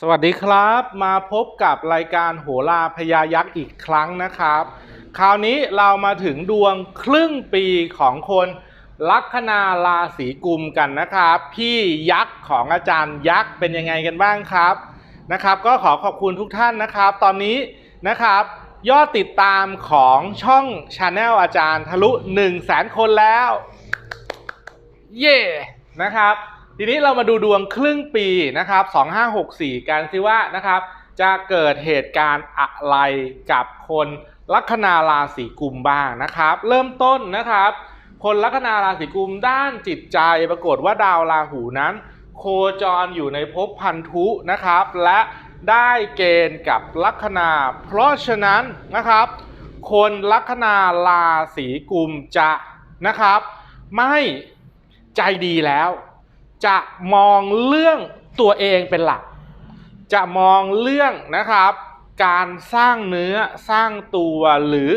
สวัสดีครับมาพบกับรายการโหราพยายักษ์อีกครั้งนะครับ คราวนี้เรามาถึงดวงครึ่งปีของคนลัคนาราศีกุมกันนะครับ พี่ยักษ์ของอาจารย์ยักษ์เป็นยังไงกันบ้างครับนะครับ ก็ขอขอบคุณทุกท่านนะครับ ตอนนี้นะครับ ยอดติดตามของช่องชาแนลอาจารย์ทะลุ1 0 0 0 0แสนคนแล้ว เย่นะครับ ทีนี้เรามาดูดวงครึ่งปีนะครับ2564 กันสิว่านะครับ จะเกิดเหตุการณ์อะไรกับคนลัคนาราศีกุมบ้างนะครับ เริ่มต้นนะครับ คนลัคนาราศีกุมด้านจิตใจปรากฏว่าดาวราหูนั้น โคจรอยู่ในภพพันธุนะครับ และได้เกณฑ์กับลัคนา เพราะฉะนั้นนะครับ คนลัคนาราศีกุมจะนะครับ ไม่ใจดีแล้ว จะมองเรื่องตัวเองเป็นหลัก จะมองเรื่องนะครับ การสร้างเนื้อสร้างตัวหรือ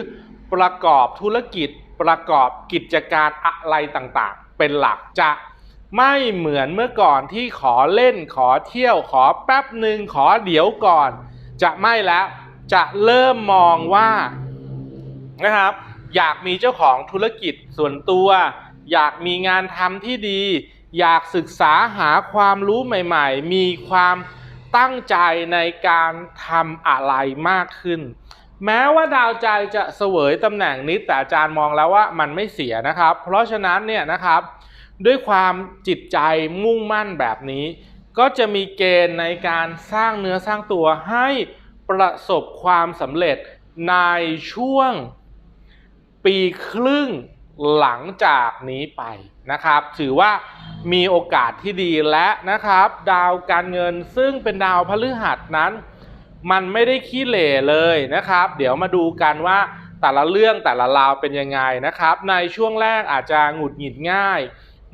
ประกอบธุรกิจประกอบกิจการอะไรต่างๆ เป็นหลักจะไม่เหมือนเมื่อก่อนที่ขอเล่นขอเที่ยวขอแป๊บหนึ่งขอเดี๋ยวก่อน จะไม่แล้วจะเริ่มมองว่านะครับ อยากมีเจ้าของธุรกิจส่วนตัว อยากมีงานทำที่ดี อยากศึกษาหาความรู้ใหม่ ๆ มีความตั้งใจในการทำอะไรมากขึ้น แม้ว่าดาวใจจะเสวยตำแหน่งนี้แต่อาจารย์มองแล้วว่ามันไม่เสียนะครับ เพราะฉะนั้นเนี่ยนะครับ ด้วยความจิตใจมุ่งมั่นแบบนี้ ก็จะมีเกณฑ์ในการสร้างเนื้อสร้างตัวให้ประสบความสำเร็จในช่วงปีครึ่ง หลังจากนี้ไปนะครับ ถือว่ามีโอกาสที่ดีและนะครับ ดาวการเงินซึ่งเป็นดาวพฤหัสนั้น มันไม่ได้ขี้เหร่เลยนะครับ เดี๋ยวมาดูกันว่าแต่ละเรื่องแต่ละราวเป็นยังไงนะครับ ในช่วงแรกอาจจะหงุดหงิดง่าย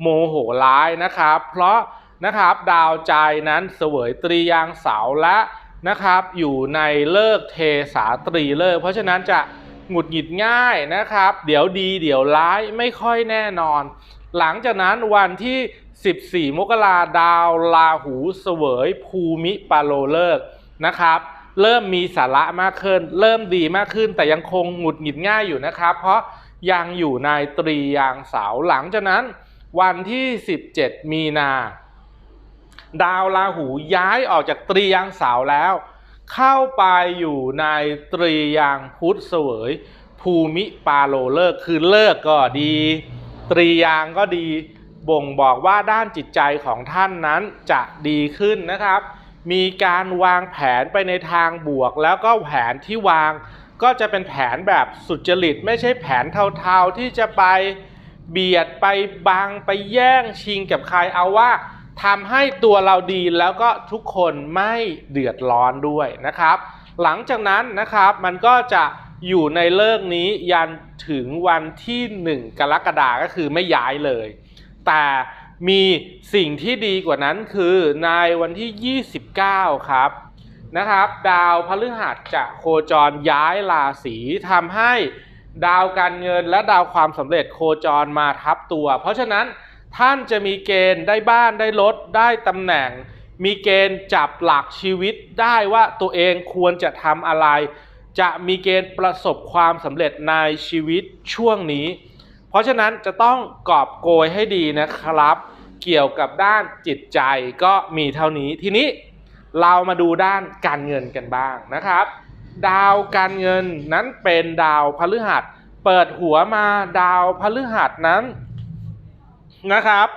โมโหร้ายนะครับ เพราะนะครับดาวใจนั้นเสวยตรียางเสาและนะครับ อยู่ในเลิกเทสาตรีเลิก เพราะฉะนั้นจะ หงุดหงิดง่ายนะครับ เดี๋ยวดีเดี๋ยวร้ายไม่ค่อยแน่นอน หลังจากนั้นวันที่ 14 มกราดาวราหูเสวยภูมิปาโลเลิกนะครับ เริ่มมีสาระมากขึ้น เริ่มดีมากขึ้น แต่ยังคงหงุดหงิดง่ายอยู่นะครับ เพราะยังอยู่ในตรียางเสาหลังจากนั้น วันที่ 17 มีนา ดาวราหูย้ายออกจากตรียางเสาแล้ว เข้าไปอยู่ในตรียางพุทธเสวย ภูมิปาโลเลิกคือเลิกก็ดี ตรียางก็ดีบ่งบอกว่าด้านจิตใจของท่านนั้นจะดีขึ้นนะครับ มีการวางแผนไปในทางบวก แล้วก็แผนที่วางก็จะเป็นแผนแบบสุจริต ไม่ใช่แผนเทาๆที่จะไปเบียดไปบังไปแย่งชิงกับใครเอาว่า ทำให้ตัวเราดีแล้วก็ทุกคนไม่เดือดร้อนด้วยนะครับ หลังจากนั้นนะครับมันก็จะอยู่ในเลิกนี้ยันถึงวันที่ 1 กรกฎาก็คือไม่ย้ายเลย แต่มีสิ่งที่ดีกว่านั้นคือในวันที่ 29 ครับนะครับ ดาวพฤหัสจะโคจรย้ายราศีทำให้ดาวการเงินและดาวความสำเร็จโคจรมาทับตัว เพราะฉะนั้น ท่านจะมีเกณฑ์ได้บ้านได้รถได้ตำแหน่ง มีเกณฑ์จับหลักชีวิตได้ว่าตัวเองควรจะทำอะไร จะมีเกณฑ์ประสบความสำเร็จในชีวิตช่วงนี้ เพราะฉะนั้นจะต้องกอบโกยให้ดีนะครับ เกี่ยวกับด้านจิตใจก็มีเท่านี้ทีนี้เรามาดูด้านการเงินกันบ้างนะครับ ดาวการเงินนั้นเป็นดาวพฤหัส เปิดหัวมาดาวพฤหัสนั้น นะครับ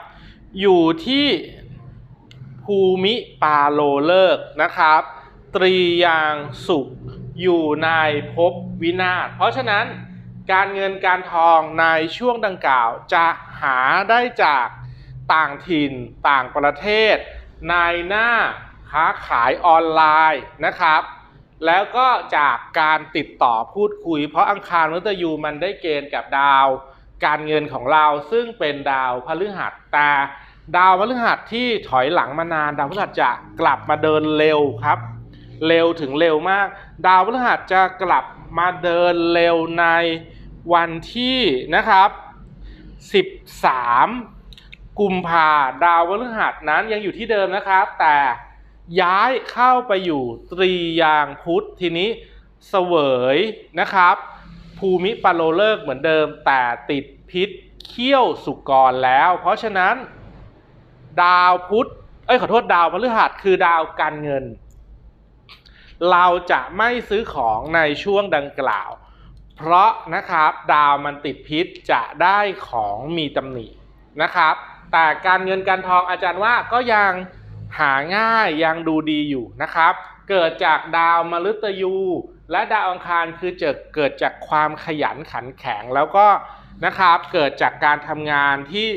อยู่ที่ภูมิปาโลเลิกนะครับ ตรียางสุขอยู่ในภพวินาศเพราะฉะนั้นการเงินการทองในช่วงดังกล่าวจะหาได้จากต่างถิ่นต่างประเทศ ในหน้าค้าขายออนไลน์นะครับ แล้วก็จากการติดต่อพูดคุย เพราะอังคารมฤตยูมันได้เกณฑ์กับดาว การเงินของเราซึ่งเป็นดาวพฤหัสแต่ดาวพฤหัสที่ถอยหลังมานาน ดาวพฤหัสจะกลับมาเดินเร็วครับ เร็วถึงเร็วมาก ดาวพฤหัสจะกลับมาเดินเร็วในวันที่นะครับ 13 กุมภาดาวพฤหัสนั้นยังอยู่ที่เดิมนะครับ แต่ย้ายเข้าไปอยู่ตรียางพุธทีนี้เสวยนะครับ ภูมิปาโลเลิกเหมือนเดิม แต่ติดพิษเขี้ยวสุกรแล้ว เพราะฉะนั้น ดาวพุธเอ้ยขอโทษดาวพฤหัสคือดาวการเงิน เราจะไม่ซื้อของในช่วงดังกล่าว เพราะนะครับดาวมันติดพิษจะได้ของมีตำหนินะครับ แต่การเงินการทองอาจารย์ว่าก็ยังหาง่ายยังดูดีอยู่นะครับ เกิดจากดาวมฤตยู และดาวอังคารคือจะเกิดจากความขยันขันแข็งแล้วก็นะครับเกิดจากการทำงานที่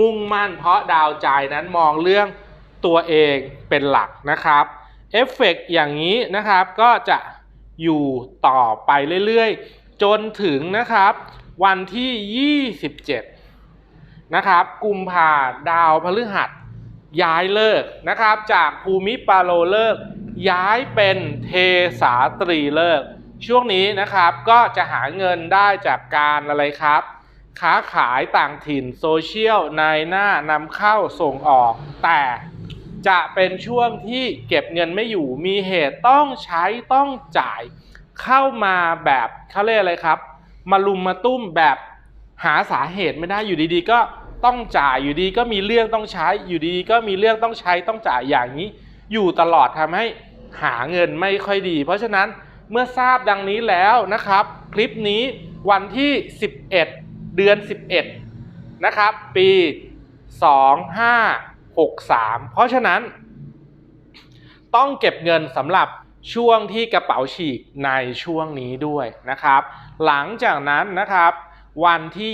มุ่งมั่น เพราะดาวใจนั้นมองเรื่องตัวเองเป็นหลักนะครับเอฟเฟกต์อย่างนี้นะครับก็จะอยู่ต่อไปเรื่อยๆ จนถึงนะครับวันที่ 27 นะครับ กุมภาดาวพฤหัสย้ายเลิกนะครับ จากภูมิปาโลเลิก ย้ายเป็นเทสาตรีเลิก ช่วงนี้นะครับก็จะหาเงินได้จากการอะไรครับ ค้าขายต่างถิ่นโซเชียลในหน้านำเข้าส่งออก แต่จะเป็นช่วงที่เก็บเงินไม่อยู่มีเหตุต้องใช้ต้องจ่ายเข้ามาแบบเขาเรียกอะไรครับ มาลุมมาตุ้มแบบหาสาเหตุไม่ได้อยู่ดีๆ ก็ต้องจ่ายอยู่ดีก็มีเรื่องต้องใช้อยู่ดีก็มีเรื่องต้องใช้ต้องจ่ายอย่างนี้ อยู่ตลอดทำให้ หาเงินไม่ค่อยดี เพราะฉะนั้นเมื่อทราบดังนี้แล้วนะครับ คลิปนี้วันที่ 11 เดือน 11 นะครับ ปี 2563 เพราะฉะนั้น ต้องเก็บเงินสำหรับช่วงที่กระเป๋าฉีกในช่วงนี้ด้วยนะครับ หลังจากนั้นนะครับ วันที่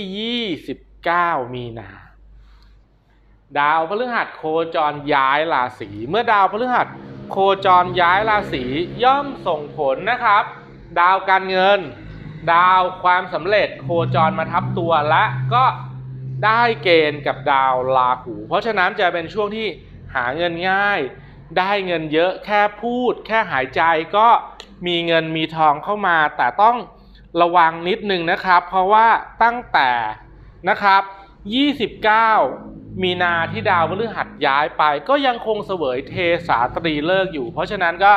29 มีนา ดาวพฤหัสโคจรย้ายราศีเมื่อดาวพฤหัส โคจรย้ายราศีย่อมส่งผลนะครับ ดาวการเงิน ดาวความสำเร็จโคจรมาทับตัวและก็ได้เกณฑ์กับดาวราหู เพราะฉะนั้นจะเป็นช่วงที่หาเงินง่าย ได้เงินเยอะแค่พูด แค่หายใจก็มีเงินมีทองเข้ามา แต่ต้องระวังนิดนึงนะครับ เพราะว่าตั้งแต่นะครับ 29 มีนาที่ดาวพฤหัสย้ายไป ก็ยังคงเสวยเทสาตรีเลิกอยู่ เพราะฉะนั้นก็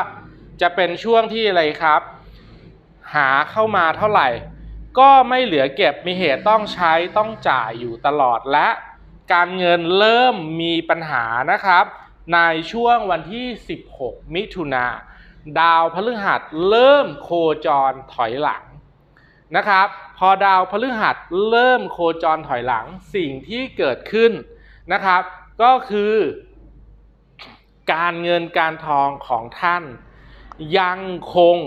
จะเป็นช่วงที่อะไรครับ หาเข้ามาเท่าไหร่ ก็ไม่เหลือเก็บมีเหตุต้องใช้ต้องจ่ายอยู่ตลอดและการเงินเริ่มมีปัญหานะครับ ในช่วงวันที่ 16 มิถุนาดาวพฤหัสเริ่มโคจรถอยหลังนะครับ พอดาวพฤหัสเริ่มโคจรถอยหลังสิ่งที่เกิดขึ้น นะครับ ก็คือการเงินการทองของท่านยังคง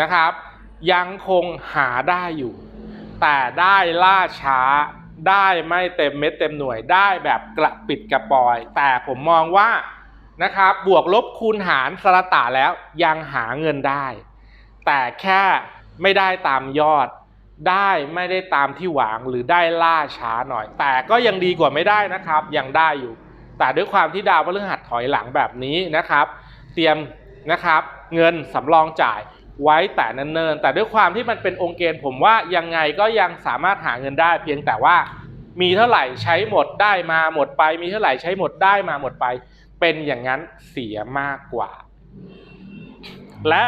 นะครับ ยังคงหาได้อยู่ แต่ได้ล่าช้าได้ไม่เต็มเม็ดเต็มหน่วยได้แบบกระปิดกระปอย แต่ผมมองว่านะครับบวกลบคูณหารสระตาแล้วยังหาเงินได้ แต่แค่ไม่ได้ตามยอด ได้ไม่ได้ตามที่หวังหรือได้ล่าช้าหน่อย แต่ก็ยังดีกว่าไม่ได้นะครับ ยังได้อยู่ แต่ด้วยความที่ดาวพฤหัสถอยหลังแบบนี้นะครับ เตรียมนะครับเงินสำรองจ่ายไว้แต่เนิ่นๆแต่ด้วยความที่มันเป็นองค์เกณฑ์ผมว่ายังไงก็ยังสามารถหาเงินได้ เพียงแต่ว่ามีเท่าไหร่ใช้หมดได้มาหมดไป มีเท่าไหร่ใช้หมดได้มาหมดไป เป็นอย่างนั้นเสียมากกว่า และ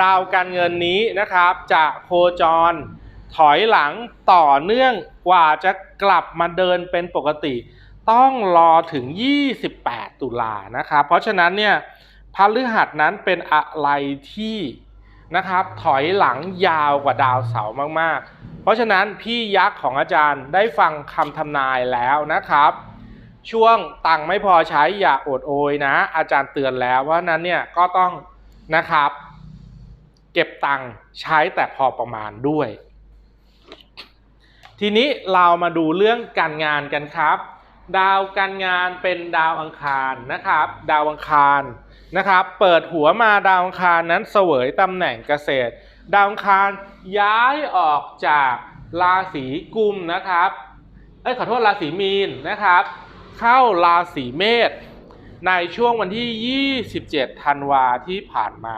ดาวการเงินนี้นะครับจะโคจร ถอยหลังต่อเนื่องกว่าจะกลับมาเดินเป็นปกติ ต้องรอถึง 28 ตุลานะครับ เพราะฉะนั้นเนี่ยพฤหัสนั้นเป็นอะไรที่นะครับถอยหลังยาวกว่าดาวเสาร์มากๆ เพราะฉะนั้นพี่ยักษ์ของอาจารย์ได้ฟังคำทำนายแล้วนะครับ ช่วงตังไม่พอใช้อย่าอดโอยนะ อาจารย์เตือนแล้วว่านั้นเนี่ยก็ต้องนะครับ เก็บตังใช้แต่พอประมาณด้วย ทีนี้เรามาดูเรื่องการงานกันครับ ดาวการงานเป็นดาวอังคารนะครับ ดาวอังคารนะครับ เปิดหัวมาดาวอังคารนั้นเสวยตำแหน่งเกษตร ดาวอังคารย้ายออกจากราศีกุมนะครับเอ้ยขอโทษราศีมีนนะครับ เข้าราศีเมษในช่วงวันที่ 27 ธันวาที่ผ่านมา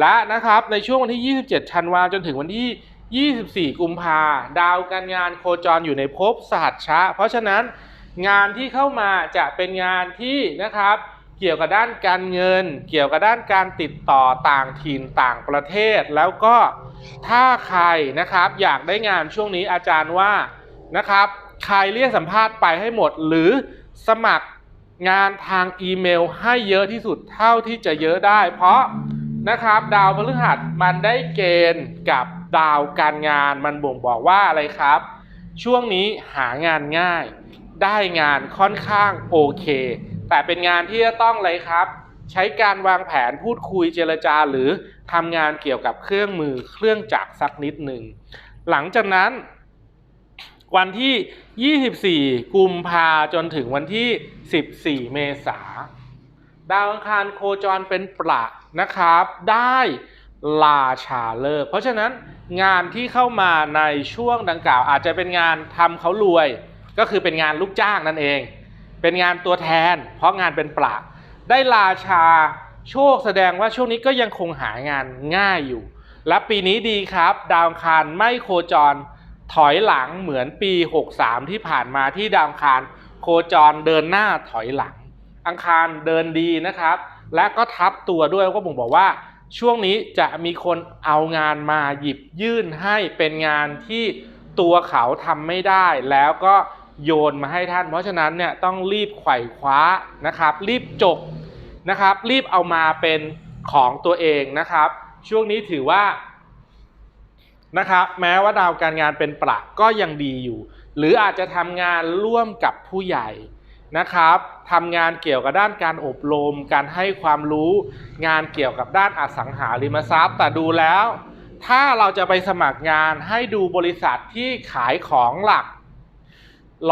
และนะครับในช่วงวันที่ 27 ธันวาจนถึงวันที่ 24 กุมภาดาวการงานโคจรอยู่ในภพสหัชชะ เพราะฉะนั้นงานที่เข้ามาจะเป็นงานที่นะครับเกี่ยวกับด้านการเงิน เกี่ยวกับด้านการติดต่อต่างถิ่นต่างประเทศ แล้วก็ถ้าใครนะครับอยากได้งานช่วงนี้อาจารย์ว่านะครับใครเรียกสัมภาษณ์ไปให้หมด หรือสมัครงานทางอีเมลให้เยอะที่สุดเท่าที่จะเยอะได้ เพราะนะครับดาวพฤหัสมันได้เกณฑ์กับ ดาวการงานมันบ่งบอกว่าอะไรครับ ช่วงนี้หางานง่าย ได้งานค่อนข้างโอเค แต่เป็นงานที่จะต้องอะไรครับ ใช้การวางแผนพูดคุยเจรจาหรือทำงานเกี่ยวกับเครื่องมือเครื่องจักรสักนิดหนึ่งหลังจากนั้น วันที่ 24 กุมภาจนถึงวันที่ 14 เมษาดาวอังคารโคจรเป็นประนะครับ ได้ ลาชาเลิก เพราะฉะนั้นงานที่เข้ามาในช่วงดังกล่าว อาจจะเป็นงานทำเขารวย ก็คือเป็นงานลูกจ้างนั่นเอง เป็นงานตัวแทน เพราะงานเป็นประได้ลาชาโชคแสดงว่าช่วงนี้ก็ยังคงหางานง่ายอยู่ และปีนี้ดีครับ ดาวคารไม่โคจรถอยหลังเหมือนปี 63 ที่ผ่านมาที่ดาวคารโคจรเดินหน้าถอยหลัง อังคารเดินดีนะครับ และก็ทับตัวด้วยก็บ่งบอกว่า ช่วงนี้จะมีคนเอางานมาหยิบยื่นให้เป็นงานที่ตัวเขาทำไม่ได้ แล้วก็โยนมาให้ท่าน เพราะฉะนั้นเนี่ยต้องรีบไขว่คว้านะครับ รีบจบนะครับ รีบเอามาเป็นของตัวเองนะครับ ช่วงนี้ถือว่านะครับแม้ว่าดาวการงานเป็นประก็ยังดีอยู่ หรืออาจจะทำงานร่วมกับผู้ใหญ่ นะครับทำงานเกี่ยวกับด้านการอบรม การให้ความรู้ งานเกี่ยวกับด้านอสังหาริมทรัพย์ แต่ดูแล้ว ถ้าเราจะไปสมัครงานให้ดูบริษัทที่ขายของหลัก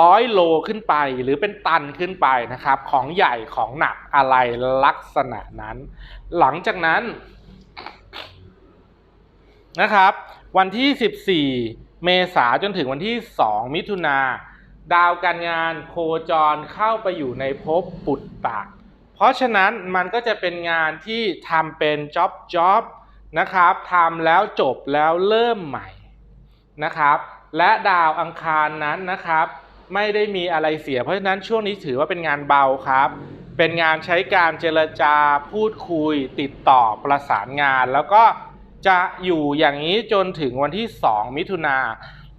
ร้อยโลขึ้นไปหรือเป็นตันขึ้นไปนะครับ ของใหญ่ของหนักอะไรลักษณะนั้น หลังจากนั้นนะครับ วันที่ 14 เมษาจนถึงวันที่ 2 มิถุนา ดาวการงานโคจรเข้าไปอยู่ในภพปุตตะ เพราะฉะนั้นมันก็จะเป็นงานที่ทำเป็นจ็อบจ็อบนะครับทำแล้วจบแล้วเริ่มใหม่นะครับ และดาวอังคารนั้นนะครับ ไม่ได้มีอะไรเสีย เพราะฉะนั้นช่วงนี้ถือว่าเป็นงานเบาครับ เป็นงานใช้การเจรจาพูดคุย ติดต่อประสานงาน แล้วก็จะอยู่อย่างนี้จนถึงวันที่ 2 มิถุนา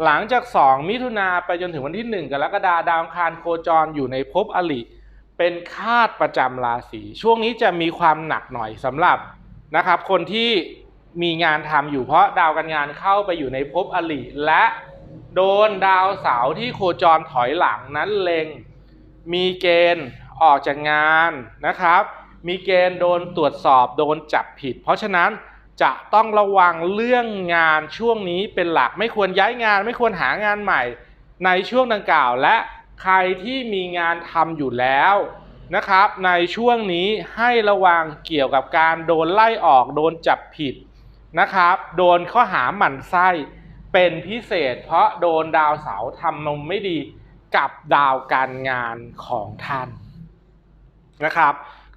หลังจาก 2 มิถุนาไปจนถึงวันที่ 1 กรกฎาคมดาวอังคารโคจรอยู่ในภพอลิ เป็นคาดประจำราศีช่วงนี้จะมีความหนักหน่อยสำหรับนะครับ คนที่มีงานทำอยู่เพราะดาวการงานเข้าไปอยู่ในภพอลิ และโดนดาวเสาร์ที่โคจรถอยหลังนั้นเลงมีเกณฑ์ออกจากงานนะครับ มีเกณฑ์โดนตรวจสอบโดนจับผิด เพราะฉะนั้น จะต้องระวังเรื่องงานช่วงนี้เป็นหลักไม่ควรย้ายงาน ไม่ควรหางานใหม่ ในช่วงดังกล่าว และใครที่มีงานทำอยู่แล้วนะครับ ในช่วงนี้ให้ระวังเกี่ยวกับการโดนไล่ออกโดนจับผิดนะครับ โดนข้อหาหมั่นไส้เป็นพิเศษ เพราะโดนดาวเสาทำนมไม่ดีกับดาวการงานของท่านนะครับ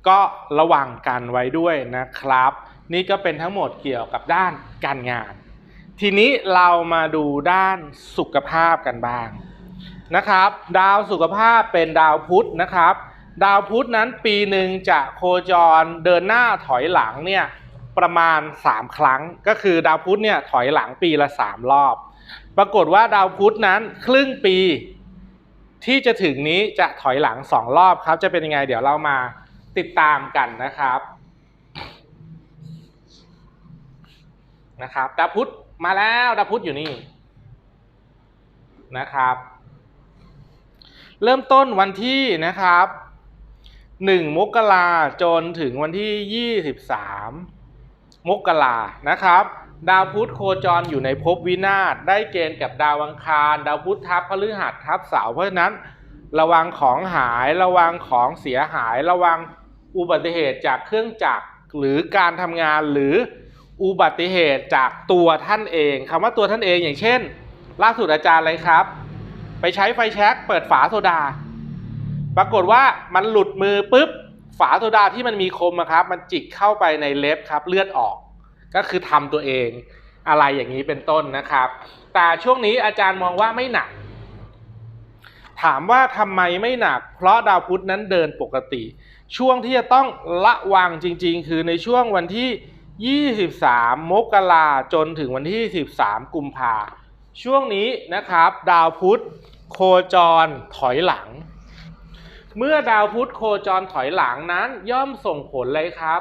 ก็ระวังกันไว้ด้วยนะครับ นี่ก็เป็นทั้งหมดเกี่ยวกับด้านการงาน ทีนี้เรามาดูด้านสุขภาพกันบ้างนะครับ ดาวสุขภาพเป็นดาวพุธนะครับ ดาวพุธนั้นปีหนึ่งจะโคจรเดินหน้าถอยหลังเนี่ยประมาณ 3 ครั้ง ก็คือดาวพุธเนี่ยถอยหลังปีละ 3 รอบ ปรากฏว่าดาวพุธนั้นครึ่งปีที่จะถึงนี้จะถอยหลัง 2 รอบครับ จะเป็นยังไงเดี๋ยวเรามาติดตามกันนะครับ นะครับดาวพุธมาแล้วดาวพุธอยู่นี่นะครับ เริ่มต้นวันที่นะครับหนึ่งมกราจนถึงวันที่ยี่สิบสามมกรานะครับ ดาวพุธโคจรอยู่ในภพวินาศได้เกณฑ์กับดาวอังคาร ดาวพุธทับพฤหัสทับเสาร์เพราะฉะนั้น ระวังของหายระวังของเสียหาย ระวังอุบัติเหตุจากเครื่องจักรหรือการทำงานหรือ อุบัติเหตุจากตัวท่านเองคำว่าตัวท่านเองอย่างเช่น ล่าสุดอาจารย์อะไรครับ ไปใช้ไฟแช็กเปิดฝาโซดา ปรากฏว่ามันหลุดมือปุ๊บฝาโซดาที่มันมีคมอะครับ มันจิกเข้าไปในเล็บครับ เลือดออก ก็คือทำตัวเองอะไรอย่างนี้เป็นต้นนะครับ แต่ช่วงนี้อาจารย์มองว่าไม่หนัก ถามว่าทำไมไม่หนัก เพราะดาวพุธนั้นเดินปกติ ช่วงที่จะต้องระวังจริง ๆ คือในช่วงวันที่ 23 มกราจนถึงวันที่ 13 กุมภาช่วงนี้นะครับ ดาวพุธโคจรถอยหลัง เมื่อดาวพุธโคจรถอยหลังนั้น ย่อมส่งผลเลยครับ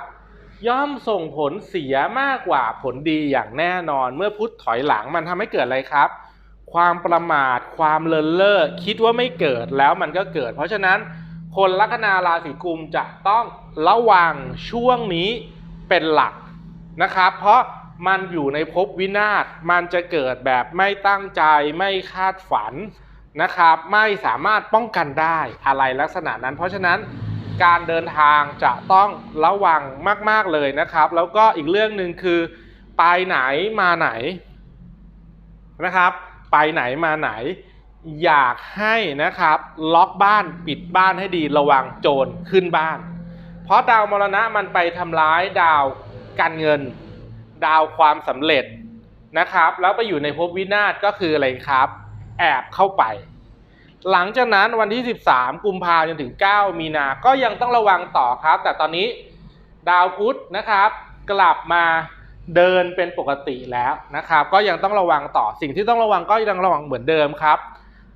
ย่อมส่งผลเสียมากกว่าผลดีอย่างแน่นอน เมื่อพุธถอยหลังมันทำให้เกิดอะไรครับ ความประมาทความเลินเล่อคิดว่าไม่เกิดแล้วมันก็เกิด เพราะฉะนั้นคนลัคนาราศีกุมจะต้องระวังช่วงนี้เป็นหลัก นะครับ เพราะมันอยู่ในภพวินาศ มันจะเกิดแบบไม่ตั้งใจไม่คาดฝันนะครับ ไม่สามารถป้องกันได้อะไรลักษณะนั้น เพราะฉะนั้นการเดินทางจะต้องระวังมาก ๆ เลยนะครับ แล้วก็อีกเรื่องหนึ่งคือ ไปไหนมาไหนนะครับ ไปไหนมาไหน อยากให้นะครับล็อกบ้านปิดบ้านให้ดีระวังโจรขึ้นบ้าน เพราะดาวมรณะมันไปทำร้ายดาว การเงิน ดาวความสำเร็จนะครับ แล้วไปอยู่ในภพวินาศก็คืออะไรครับ แอบเข้าไป หลังจากนั้นวันที่ 13 กุมภาพันธ์จนถึง 9 มีนา ก็ยังต้องระวังต่อครับ แต่ตอนนี้ดาวพุธนะครับ กลับมาเดินเป็นปกติแล้วนะครับ ก็ยังต้องระวังต่อสิ่งที่ต้องระวังก็ยังระวังเหมือนเดิมครับ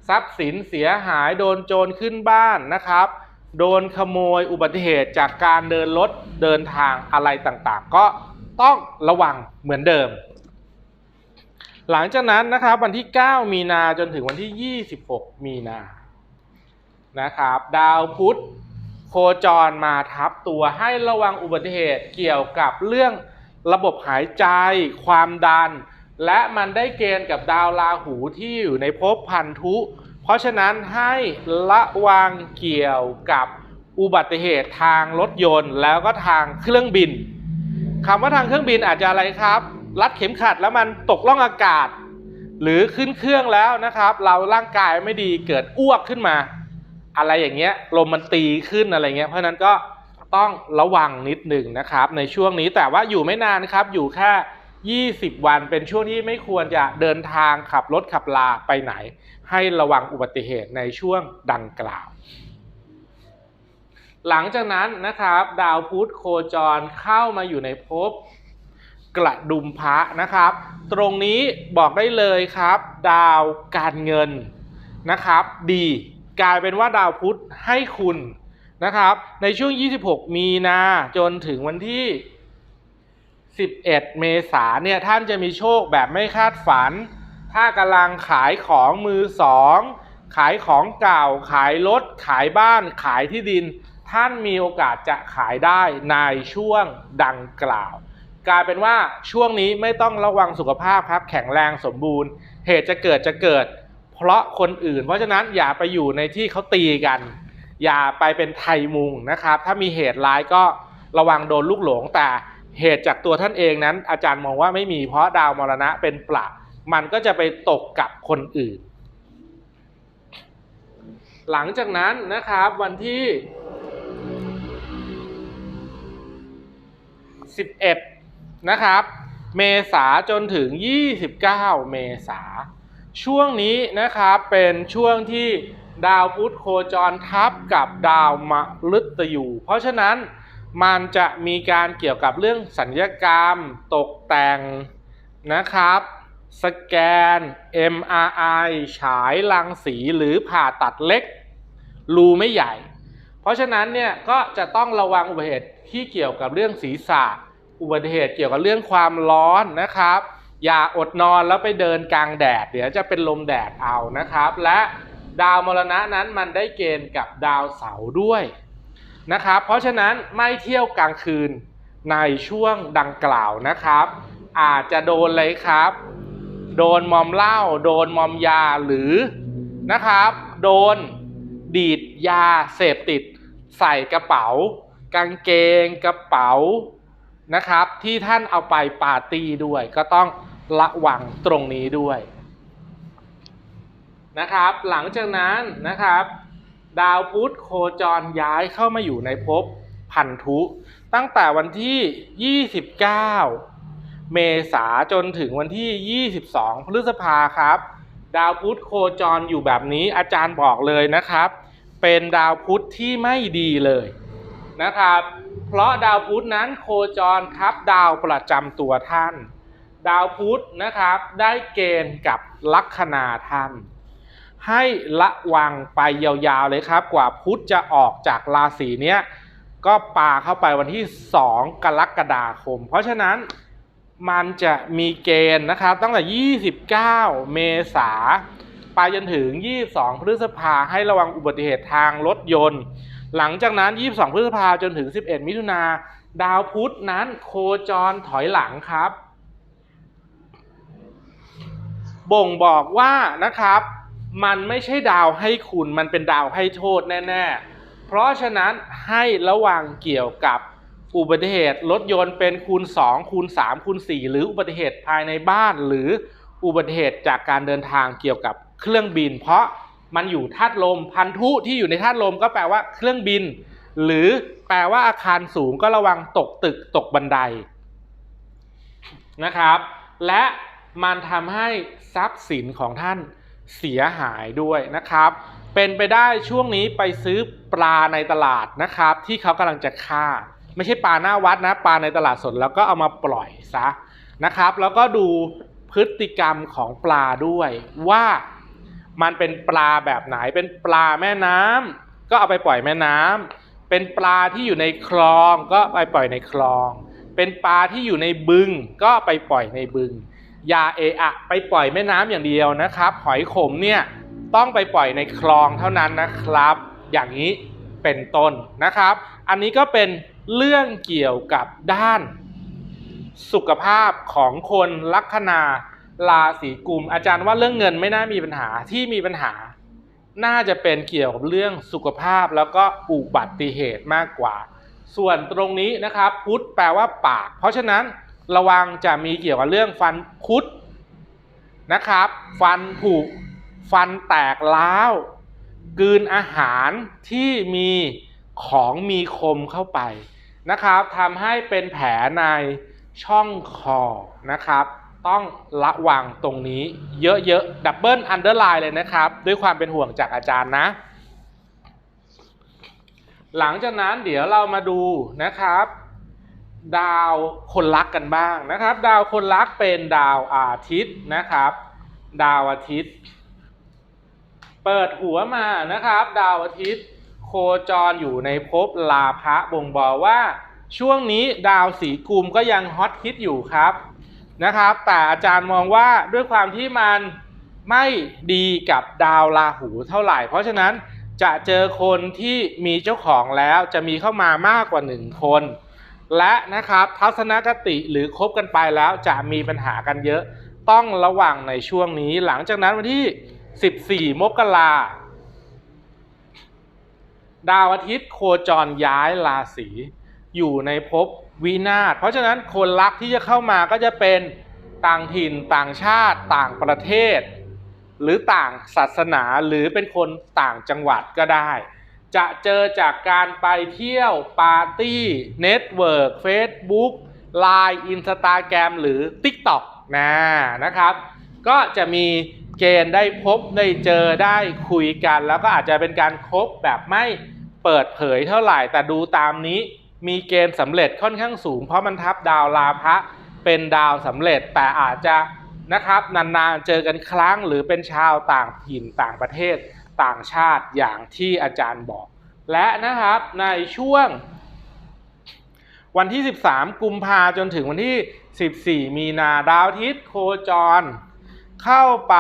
ทรัพย์สินเสียหายโดนโจรขึ้นบ้านนะครับ โดนขโมยอุบัติเหตุจากการเดินรถเดินทางอะไรต่างๆ ก็ต้องระวังเหมือนเดิม หลังจากนั้นนะครับวันที่ 9 มีนาจนถึงวันที่ 26 มีนานะครับ ดาวพุธโคจรมาทับตัวให้ระวังอุบัติเหตุเกี่ยวกับเรื่องระบบหายใจ ความดัน และมันได้เกณฑ์กับดาวราหูที่อยู่ในภพพันธุ ราะฉะนั้นให้ระวังเกี่ยวกับอุบัติเหตุทางรถยนต์ แล้วก็ทางเครื่องบินคำว่าทางเครื่องบินอาจจะอะไรครับรัดเข็มขัดแล้วมันตกล่องอากาศ หรือขึ้นเครื่องแล้วนะครับ เราร่างกายไม่ดีเกิดอ้วกขึ้นมา อะไรอย่างเงี้ยลมมันตีขึ้นอะไรเงี้ยเพราะนั้นก็ต้องระวังนิดหนึ่งนะครับ ในช่วงนี้แต่ว่าอยู่ไม่นานครับ อยู่แค่ 20 วันเป็นช่วงที่ไม่ควรจะเดินทางขับรถขับลาไปไหน ให้ระวังอุบัติเหตุในช่วงดังกล่าว หลังจากนั้นนะครับดาวพุธโคจรเข้ามาอยู่ในภพกระดุมพระนะครับ ตรงนี้บอกได้เลยครับ ดาวการเงินนะครับ ดีกลายเป็นว่าดาวพุธให้คุณนะครับ ในช่วง 26 มีนาจนถึงวันที่ 11 เมษาเนี่ยท่านจะมีโชคแบบไม่คาดฝัน ถ้ากำลังขายของมือสอง ขายของเก่า ขายรถ ขายบ้าน ขายที่ดิน ท่านมีโอกาสจะขายได้ในช่วงดังกล่าว กลายเป็นว่าช่วงนี้ไม่ต้องระวังสุขภาพครับ แข็งแรงสมบูรณ์ เหตุจะเกิดจะเกิด เพราะคนอื่น เพราะฉะนั้นอย่าไปอยู่ในที่เขาตีกัน อย่าไปเป็นไทยมุงนะครับ ถ้ามีเหตุร้ายก็ระวังโดนลูกหลงแต่เหตุจากตัวท่านเองนั้น อาจารย์มองว่าไม่มีเพราะดาวมรณะเป็นปลัก มันก็จะไปตกกับคนอื่น หลังจากนั้นนะครับวันที่ 11 นะครับ เมษาจนถึง 29 เมษาช่วงนี้นะครับเป็นช่วงที่ดาวพุธโคจรทับกับดาวมฤตยู เพราะฉะนั้นมันจะมีการเกี่ยวกับเรื่องสัญญกรรม ตกแต่งนะครับ สแกน MRI ฉายรังสีหรือผ่าตัดเล็ก รูไม่ใหญ่ เพราะฉะนั้นเนี่ยก็จะต้องระวังอุบัติเหตุที่เกี่ยวกับเรื่องศีรษะ อุบัติเหตุเกี่ยวกับเรื่องความร้อนนะครับ อย่าอดนอนแล้วไปเดินกลางแดด เดี๋ยวจะเป็นลมแดดเอานะครับ และดาวมรณะนั้นมันได้เกณฑ์กับดาวเสาร์ด้วยนะครับ เพราะฉะนั้นไม่เที่ยวกลางคืนในช่วงดังกล่าวนะครับ อาจจะโดนเลยครับ โดนมอมเหล้าโดนมอมยาหรือนะครับ โดนดีดยาเสพติด ใส่กระเป๋า กางเกงกระเป๋านะครับ ที่ท่านเอาไปปาร์ตี้ด้วย ก็ต้องระวังตรงนี้ด้วยนะครับ หลังจากนั้นนะครับ ดาวพุธโคจรย้ายเข้ามาอยู่ในภพพันธุ ตั้งแต่วันที่ 29 เมษาจนถึงวันที่ 22 พฤษภาครับ ดาวพุธโคจรอยู่แบบนี้อาจารย์บอกเลยนะครับ เป็นดาวพุธที่ไม่ดีเลยนะครับ เพราะดาวพุธนั้นโคจรทับดาวประจำตัวท่าน ดาวพุธนะครับได้เกณฑ์กับลัคนาท่าน ให้ระวังไปยาวๆเลยครับ กว่าพุธจะออกจากราศีเนี้ยก็ปาเข้าไปวันที่ 2 กรกฎาคม เพราะฉะนั้น มันจะมีเกณฑ์นะครับ ตั้งแต่ 29 เมษาไปจนถึง 22 พฤษภาให้ระวังอุบัติเหตุทางรถยนต์ หลังจากนั้น 22 พฤษภาจนถึง 11 มิถุนาดาวพุธนั้นโคจรถอยหลังครับ บ่งบอกว่านะครับ มันไม่ใช่ดาวให้คุณมันเป็นดาวให้โทษแน่ ๆ เพราะฉะนั้นให้ระวังเกี่ยวกับ อุบัติเหตุรถยนต์เป็นคูณ 2 คูณ 3 คูณ 4 หรืออุบัติเหตุภายในบ้านหรืออุบัติเหตุจากการเดินทางเกี่ยวกับเครื่องบิน เพราะมันอยู่ธาตุลมพันธุที่อยู่ในธาตุลมก็แปลว่าเครื่องบิน หรือแปลว่าอาคารสูงก็ระวังตกตึกตกบันไดนะครับ และมันทำให้ทรัพย์สินของท่านเสียหายด้วยนะครับ เป็นไปได้ช่วงนี้ไปซื้อปลาในตลาดนะครับ ที่เขากำลังจะฆ่า ไม่ใช่ปลาหน้าวัดนะปลาในตลาดสดแล้วก็เอามาปล่อยซะนะครับ แล้วก็ดูพฤติกรรมของปลาด้วยว่ามันเป็นปลาแบบไหนเป็นปลาแม่น้ำก็เอาไปปล่อยแม่น้ำเป็นปลาที่อยู่ในคลองก็ไปปล่อยในคลอง เป็นปลาที่อยู่ในบึงก็ไปปล่อยในบึงอย่าเอะอะไปปล่อยแม่น้ำอย่างเดียวนะครับ หอยขมเนี่ยต้องไปปล่อยในคลองเท่านั้นนะครับ อย่างนี้เป็นต้นนะครับ อันนี้ก็เป็น เรื่องเกี่ยวกับด้าน สุขภาพของคนลัคนาราศีกุม อาจารย์ว่าเรื่องเงินไม่น่ามีปัญหาที่มีปัญหา น่าจะเป็นเกี่ยวกับเรื่องสุขภาพแล้วก็อุบัติเหตุมากกว่า ส่วนตรงนี้นะครับพุทธแปลว่าปาก เพราะฉะนั้นระวังจะมีเกี่ยวกับเรื่องฟันคุดนะครับ ฟันผุฟันแตกล้าวกืนอาหารที่มีของมีคมเข้าไป นะครับทำให้เป็นแผลในช่องคอนะครับ ต้องระวังตรงนี้เยอะๆดับเบิลอันเดอร์ไลน์เลยนะครับ ด้วยความเป็นห่วงจากอาจารย์นะ หลังจากนั้นเดี๋ยวเรามาดูนะครับ ดาวคนรักกันบ้างนะครับ ดาวคนรักเป็นดาวอาทิตย์นะครับ ดาวอาทิตย์ เปิดหัวมานะครับ ดาวอาทิตย์ โคจรอยู่ในภพลาภะบ่งบอกว่า ช่วงนี้ดาวสีกุมก็ยังฮอตฮิตอยู่ครับนะครับ แต่อาจารย์มองว่าด้วยความที่มันไม่ดีกับดาวราหูเท่าไหร่ เพราะฉะนั้นจะเจอคนที่มีเจ้าของแล้วจะมีเข้ามามากกว่าหนึ่งคน และนะครับทัศนคติหรือคบกันไปแล้วจะมีปัญหากันเยอะต้องระวังในช่วงนี้ หลังจากนั้นวันที่ 14 มกรา ดาวอาทิตย์โคจรย้ายราศีอยู่ในภพวินาศเพราะฉะนั้นคนรักที่จะเข้ามาก็จะเป็นต่างถิ่นต่างชาติต่างประเทศ หรือต่างศาสนาหรือเป็นคนต่างจังหวัดก็ได้ จะเจอจากการไปเที่ยวปาร์ตี้เน็ตเวิร์กเฟซบุ๊กไลน์อินสตาแกรมหรือ TikTok นะนะครับ ก็จะมีเกณฑ์ได้พบได้เจอได้คุยกัน แล้วก็อาจจะเป็นการคบแบบไม่เปิดเผยเท่าไหร่ แต่ดูตามนี้มีเกณฑ์สำเร็จค่อนข้างสูง เพราะมันทับดาวลาภะเป็นดาวสำเร็จแต่อาจจะนะครับนานๆเจอกันครั้งหรือเป็นชาวต่างถิ่นต่างประเทศต่างชาติอย่างที่อาจารย์บอก และนะครับในช่วง วันที่ 13 กุมภาจนถึงวันที่ 14 มีนาดาวอาทิตย์โคจร เข้าไป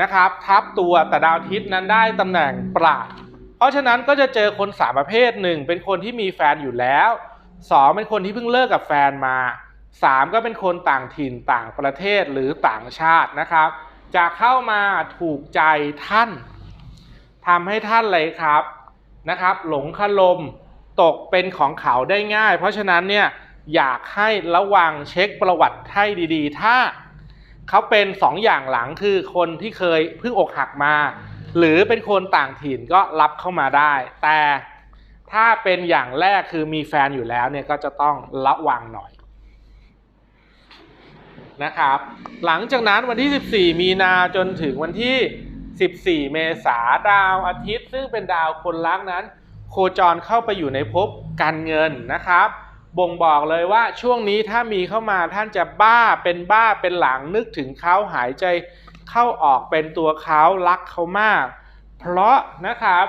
นะครับทับตัวแต่ดาวอาทิตย์นั้นได้ตำแหน่งปราดเพราะฉะนั้นก็จะเจอคนสามประเภทหนึ่งเป็นคนที่มีแฟนอยู่แล้วสองเป็นคนที่เพิ่งเลิกกับแฟนมาสามก็เป็นคนต่างถิ่นต่างประเทศหรือต่างชาตินะครับ จะเข้ามาถูกใจท่านทำให้ท่านเลยครับนะครับ หลงคลมตกเป็นของเขาได้ง่าย เพราะฉะนั้นเนี่ยอยากให้ระวังเช็คประวัติให้ดีๆ ถ้า เขาเป็นสองอย่างหลังคือคนที่เคยเพิ่งอกหักมา หรือเป็นคนต่างถิ่นก็รับเข้ามาได้ แต่ถ้าเป็นอย่างแรกคือมีแฟนอยู่แล้วเนี่ยก็จะต้องระวังหน่อยนะครับหลังจากนั้นวันที่ 14 มีนาจนถึงวันที่ 14 เมษาดาวอาทิตย์ ซึ่งเป็นดาวคนรักนั้น โคโคจรเข้าไปอยู่ในภพการเงินนะครับ บ่งบอกเลยว่าช่วงนี้ถ้ามีเข้ามาท่านจะบ้าเป็นบ้าเป็นหลังนึกถึงเขาหายใจเข้าออกเป็นตัวเขารักเขามาก เพราะนะครับ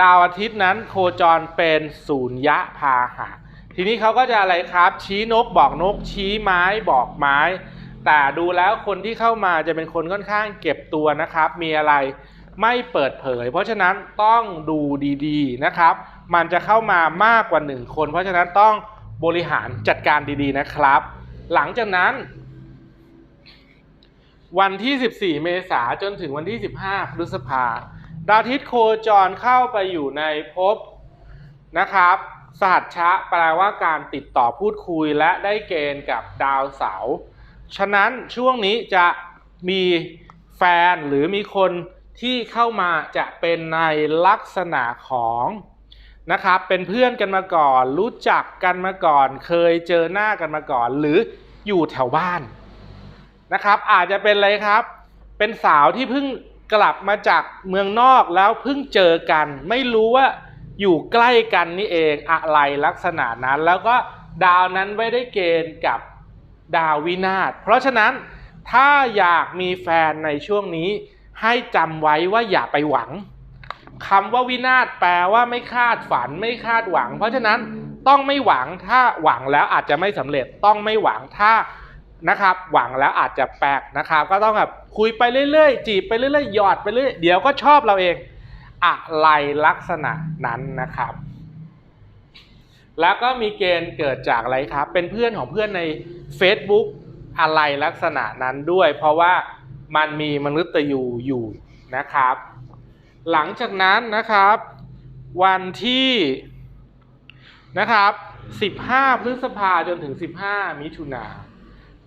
ดาวอาทิตย์นั้นโคจรเป็นศูนยะพาหะ ทีนี้เขาก็จะอะไรครับ ชี้นกบอกนกชี้ไม้บอกไม้ แต่ดูแล้วคนที่เข้ามาจะเป็นคนค่อนข้างเก็บตัวนะครับ มีอะไรไม่เปิดเผย เพราะฉะนั้นต้องดูดีๆนะครับ มันจะเข้ามามากกว่าหนึ่งคน เพราะฉะนั้นต้อง บริหารจัดการดีๆนะครับ หลังจากนั้น วันที่ 14 เมษาจนถึงวันที่ 15 พฤษภาดาวอาทิตย์โคจรเข้าไปอยู่ในภพนะครับสหัชชะแปลว่าการติดต่อพูดคุยและได้เกณฑ์กับดาวเสาร์ฉะนั้นช่วงนี้จะมีแฟนหรือมีคนที่เข้ามาจะเป็นในลักษณะของ นะครับเป็นเพื่อนกันมาก่อน รู้จักกันมาก่อน เคยเจอหน้ากันมาก่อน หรืออยู่แถวบ้านนะครับ อาจจะเป็นอะไรครับ เป็นสาวที่เพิ่งกลับมาจากเมืองนอกแล้วเพิ่งเจอกัน ไม่รู้ว่าอยู่ใกล้กันนี่เองอะไรลักษณะนั้น แล้วก็ดาวนั้นไม่ได้เกณฑ์กับดาววินาศเพราะฉะนั้นถ้าอยากมีแฟนในช่วงนี้ ให้จำไว้ว่าอย่าไปหวัง คำว่าวินาศแปลว่าไม่คาดฝันไม่คาดหวัง เพราะฉะนั้นต้องไม่หวังถ้าหวังแล้วอาจจะไม่สำเร็จต้องไม่หวังถ้านะครับ หวังแล้วอาจจะแปลกนะครับ ก็ต้องแบบคุยไปเรื่อยๆ จีบไปเรื่อยๆหยอดไปเรื่อยเดี๋ยวก็ชอบเราเอง อะไรลักษณะนั้นนะครับ แล้วก็มีเกณฑ์เกิดจากอะไรครับ เป็นเพื่อนของเพื่อนใน Facebook อะไรลักษณะนั้นด้วย เพราะว่ามันมีมนุษย์ยูอยู่นะครับ หลังจากนั้นนะครับ วันที่นะครับ 15 พฤษภาจนถึง 15 มิถุนา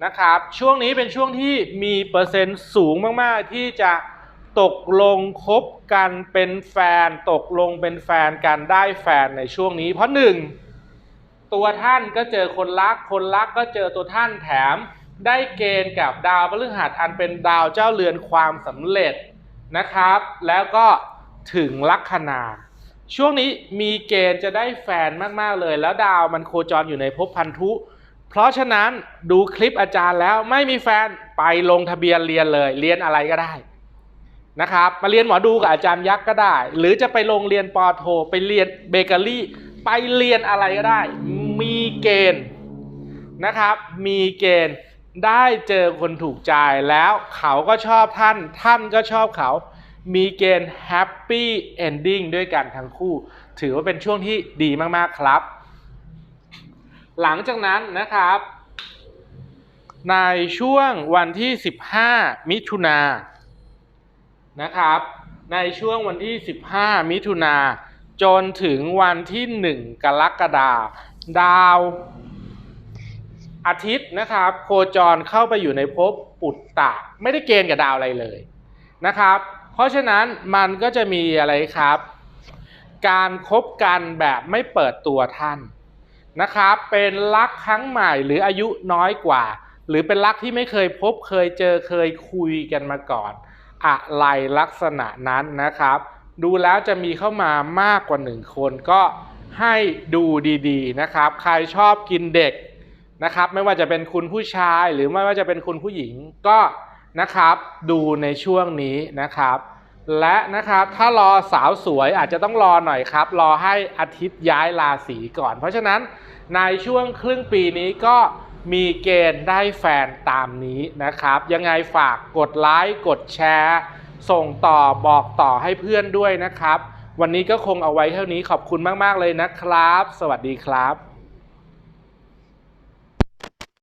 นะครับ ช่วงนี้เป็นช่วงที่มีเปอร์เซ็นต์สูงมาก ๆ ที่จะตกลงคบกันเป็นแฟน ตกลงเป็นแฟนกันได้แฟนในช่วงนี้ เพราะหนึ่งตัวท่านก็เจอคนรัก คนรักก็เจอตัวท่านแถมได้เกณฑ์กับดาวพฤหัสอันเป็นดาวเจ้าเรือนความสำเร็จ นะครับ แล้วก็ถึงลัคนา ช่วงนี้มีเกณฑ์จะได้แฟนมาก ๆ เลย แล้วดาวมันโคจรอยู่ในภพพันธุ เพราะฉะนั้นดูคลิปอาจารย์แล้วไม่มีแฟนไปลงทะเบียนเรียนเลย เรียนอะไรก็ได้นะครับ มาเรียนหมอดูกับอาจารย์ยักษ์ก็ได้ หรือจะไปลงเรียนปอโท ไปเรียนเบเกอรี่ ไปเรียนอะไรก็ได้ มีเกณฑ์นะครับ มีเกณฑ์ ได้เจอคนถูกใจแล้วเขาก็ชอบท่าน ท่านก็ชอบเขา มีเกณฑ์แฮปปี้เอนดิ้งด้วยกันทั้งคู่ ถือว่าเป็นช่วงที่ดีมากๆครับ หลังจากนั้นนะครับ ในช่วงวันที่ 15 มิถุนานนะครับ ในช่วงวันที่ 15 มิถุนาจนถึงวันที่ 1 กรกฎาดาว อาทิตย์นะครับ โคจรเข้าไปอยู่ในภพปุตตะ ไม่ได้เกณฑ์กับดาวอะไรเลยนะครับ เพราะฉะนั้นมันก็จะมีอะไรครับ การคบกันแบบไม่เปิดตัวท่านนะครับ เป็นรักครั้งใหม่หรืออายุน้อยกว่า หรือเป็นรักที่ไม่เคยพบเคยเจอเคยคุยกันมาก่อน อะไรลักษณะนั้นนะครับ ดูแล้วจะมีเข้ามามากกว่าหนึ่งคนก็ให้ดูดีๆนะครับ ใครชอบกินเด็ก นะครับ ไม่ว่าจะเป็นคุณผู้ชายหรือไม่ว่าจะเป็นคุณผู้หญิงก็นะครับดูในช่วงนี้นะครับ และนะครับถ้ารอสาวสวยอาจจะต้องรอหน่อยครับ รอให้อาทิตย์ย้ายราศีก่อน เพราะฉะนั้นในช่วงครึ่งปีนี้ก็มีเกณฑ์ได้แฟนตามนี้นะครับ ยังไงฝากกดไลค์กดแชร์ ส่งต่อบอกต่อให้เพื่อนด้วยนะครับ วันนี้ก็คงเอาไว้เท่านี้ขอบคุณมาก ๆ เลยนะครับ สวัสดีครับ